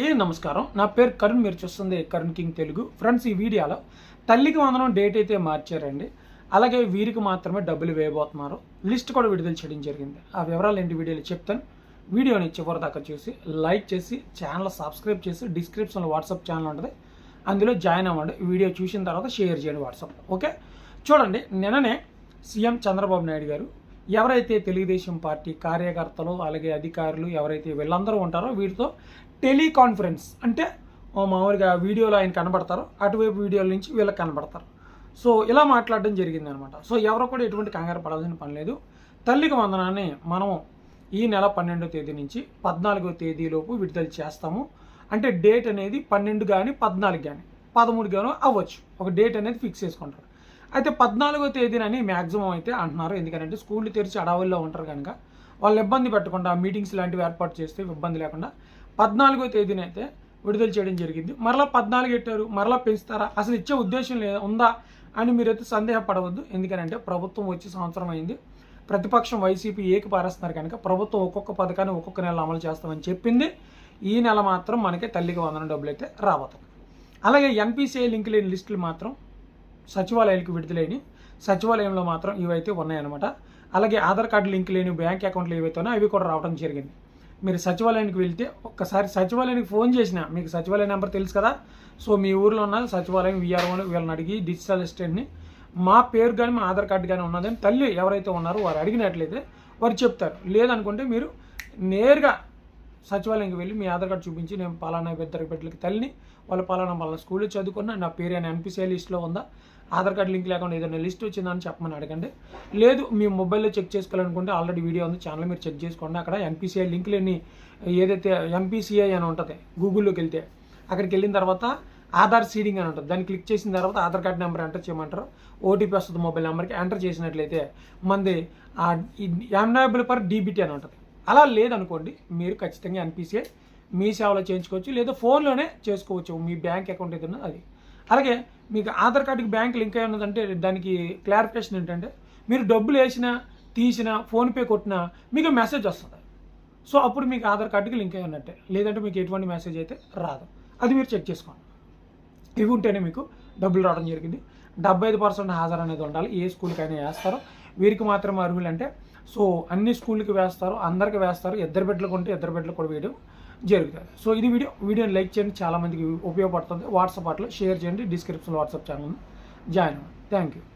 ఏ నమస్కారం. నా పేరు కరుణ్ మీరు చూస్తుంది కరుణ్ కింగ్ తెలుగు. ఫ్రెండ్స్ ఈ వీడియోలో తల్లికి వందనం డేట్ అయితే మార్చారండి. అలాగే వీరికి మాత్రమే డబ్బులు వేయబోతున్నారు. లిస్ట్ కూడా విడుదల చేయడం జరిగింది. ఆ వివరాలు ఏంటి వీడియోలో చెప్తాను. వీడియోని చివరి దాకా చూసి లైక్ చేసి ఛానల్ సబ్స్క్రైబ్ చేసి డిస్క్రిప్షన్లో వాట్సాప్ ఛానల్ ఉంటుంది. అందులో జాయిన్ అవ్వండి. వీడియో చూసిన తర్వాత షేర్ చేయండి వాట్సాప్ ఓకే? చూడండి నిన్ననే సీఎం చంద్రబాబు నాయుడు గారు ఎవరైతే తెలుగుదేశం పార్టీ కార్యకర్తలు అలాగే అధికారులు ఎవరైతే వీళ్ళందరూ ఉంటారో వీటితో టెలికాన్ఫరెన్స్ అంటే మామూలుగా వీడియోలో ఆయన కనబడతారో అటువైపు వీడియోల నుంచి వీళ్ళకి కనబడతారు. సో ఇలా మాట్లాడడం జరిగింది అనమాట సో ఎవరు కూడా ఎటువంటి కంగారు పడాల్సిన పని లేదు. తల్లికి వందనాన్ని మనం ఈ నెల పన్నెండో తేదీ నుంచి పద్నాలుగో తేదీలోపు విడుదల చేస్తాము. అంటే డేట్ అనేది పన్నెండు కానీ పద్నాలుగు కానీ పదమూడు కానీ అవ్వచ్చు. ఒక డేట్ అనేది ఫిక్స్ చేసుకుంటారు. అయితే పద్నాలుగో తేదీనని మ్యాక్సిమం అయితే అంటున్నారు. ఎందుకంటే స్కూళ్ళు తెరిచి అడవుల్లో ఉంటారు కనుక వాళ్ళు ఇబ్బంది పెట్టకుండా మీటింగ్స్ లాంటివి ఏర్పాటు చేస్తే ఇబ్బంది లేకుండా పద్నాలుగో తేదీనైతే విడుదల చేయడం జరిగింది. మరలా పద్నాలుగు పెట్టారు మరలా పెంచుతారా? అసలు ఇచ్చే ఉద్దేశం లే ఉందా అని మీరైతే సందేహపడవద్దు. ఎందుకంటే ప్రభుత్వం వచ్చి సంవత్సరం అయింది. ప్రతిపక్షం వైసీపీ ఏకి పారేస్తున్నారు కనుక ప్రభుత్వం ఒక్కొక్క పథకాన్ని ఒక్కొక్క నెల అమలు చేస్తామని చెప్పింది. ఈ నెల మాత్రం మనకి తల్లికి వందన డబ్బులు అయితే రాబోతుంది అలాగే ఎన్పిసిఐ లింక్ లేని లిస్టులు మాత్రం సచివాలయాలకు విడుదలైన సచివాలయంలో మాత్రం ఇవైతే ఉన్నాయన్నమాట. అలాగే ఆధార్ కార్డు లింక్ లేని బ్యాంక్ అకౌంట్లు ఏవైతే అవి కూడా రావడం జరిగింది. మీరు సచివాలయానికి వెళ్తే ఒక్కసారి సచివాలయానికి ఫోన్ చేసిన మీకు సచివాలయం నెంబర్ తెలుసు కదా? సో మీ ఊర్లో ఉన్న సచివాలయం విఆర్ఓని వీళ్ళని అడిగి డిజిటల్ అసిస్టెంట్ని మా పేరు కానీ మా ఆధార్ కార్డు కానీ ఉన్నదని తల్లి ఎవరైతే ఉన్నారో వారు అడిగినట్లయితే వారు చెప్తారు. లేదనుకుంటే మీరు నేరుగా సచివాలయంకి వెళ్ళి మీ ఆధార్ కార్డు చూపించి నేను పలానా ఇద్దరు బిడ్డలకి తల్లిని వాళ్ళ పలానా వాళ్ళ స్కూల్లో చదువుకున్నా నా పేరు అని ఎన్పిసిఐ లిస్ట్లో ఉందా? ఆధార్ కార్డు లింక్ లేకుండా ఏదైనా లిస్ట్ వచ్చిందని చెప్పమని అడగండి. లేదు మీ మొబైల్లో చెక్ చేసుకోవాలనుకుంటే ఆల్రెడీ వీడియో ఉంది ఛానల్ మీరు చెక్ చేసుకోండి. అక్కడ ఎంపీసీఐ లింక్ లేని ఏదైతే ఎంపీసీఐ అని ఉంటుంది గూగుల్లోకి వెళ్తే అక్కడికి వెళ్ళిన తర్వాత ఆధార్ సీడింగ్ అని ఉంటుంది. దాన్ని క్లిక్ చేసిన తర్వాత ఆధార్ కార్డ్ నెంబర్ ఎంటర్ చేయమంటారు. ఓటీపీ వస్తుంది మొబైల్ నెంబర్కి. ఎంటర్ చేసినట్లయితే మంది ఎన్ఐబుల్ పర్ డీబీటీ అని ఉంటుంది. అలా లేదనుకోండి మీరు ఖచ్చితంగా ఎన్పిసిఐ మీ సేవలో చేయించుకోవచ్చు లేదా ఫోన్లోనే చేసుకోవచ్చు మీ బ్యాంక్ అకౌంట్ ఏదైనా అది. అలాగే మీకు ఆధార్ కార్డుకి బ్యాంక్ లింక్ అయి ఉన్నదంటే దానికి క్లారిఫికేషన్ ఏంటంటే మీరు డబ్బులు వేసినా తీసినా ఫోన్పే కొట్టినా మీకు మెసేజ్ వస్తుంది. సో అప్పుడు మీకు ఆధార్ కార్డుకి లింక్ అయి ఉన్నట్టే. లేదంటే మీకు ఎటువంటి మెసేజ్ అయితే రాదు. అది మీరు చెక్ చేసుకోండి. ఇవి ఉంటేనే మీకు డబ్బులు రావడం జరిగింది. డెబ్బై ఐదు పర్సెంట్ హాజరు అనేది ఉండాలి. ఏ స్కూల్కైనా వేస్తారో. వీరికి మాత్రం అర్హులు అంటే సో అన్ని స్కూల్కి వేస్తారు అందరికి వేస్తారు ఇద్దరు బిడ్డలకు ఉంటే ఇద్దరు బిడ్డలు కూడా వేయడం జరుగుతుంది. సో ఇది వీడియో వీడియోని లైక్ చేయండి చాలామందికి ఉపయోగపడుతుంది. వాట్సాప్ అట్లా షేర్ చేయండి డిస్క్రిప్షన్ వాట్సాప్ ఛానల్ జాయిన్ అవ్వండి. Thank you